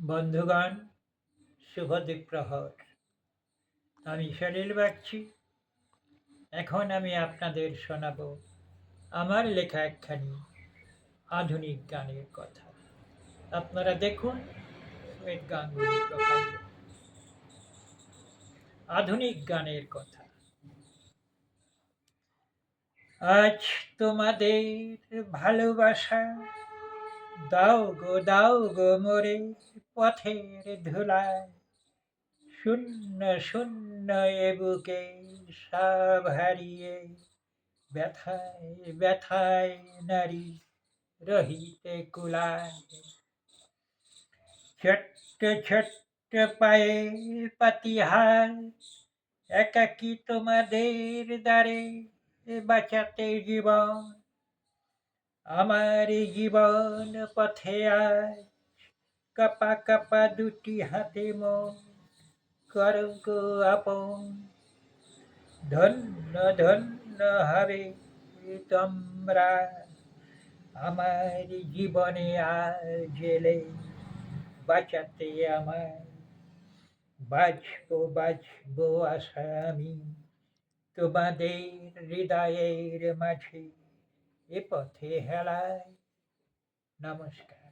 বন্ধুগণ, শুভ প্রহর আমি সলিল বাগচি। এখন আমি আপনাদের শোনাব আমার লেখা একখানি আধুনিক গানের কথা। আপনারা দেখুন। আধুনিক গানের কথা। আজ তোমাদের ভালোবাসা, দাও গো দাও গো, মোরে। পথের ধুলায়। শূন্য শূন্য এ বুকে সব হারিয়ে ব্যথায় ব্যথায় নারী রহিতে কুলায়। ছোট্ট ছোট্ট পায়ে পাতিহার একাকি তোমাদের দ্বারে বাঁচাতে জীবন। আমার জীবন পথে আজ কাপা কাপা দুটি হাতে মন কর গো আপন ধন্য ধন্য হবে তোমরা আমার জীবনে আজ এলে বাঁচাতে আমার বাঁচবো বাঁচবো আশা আমি তোমাদের হৃদয়ের মাঝে এ পথে হেলায় নমস্কার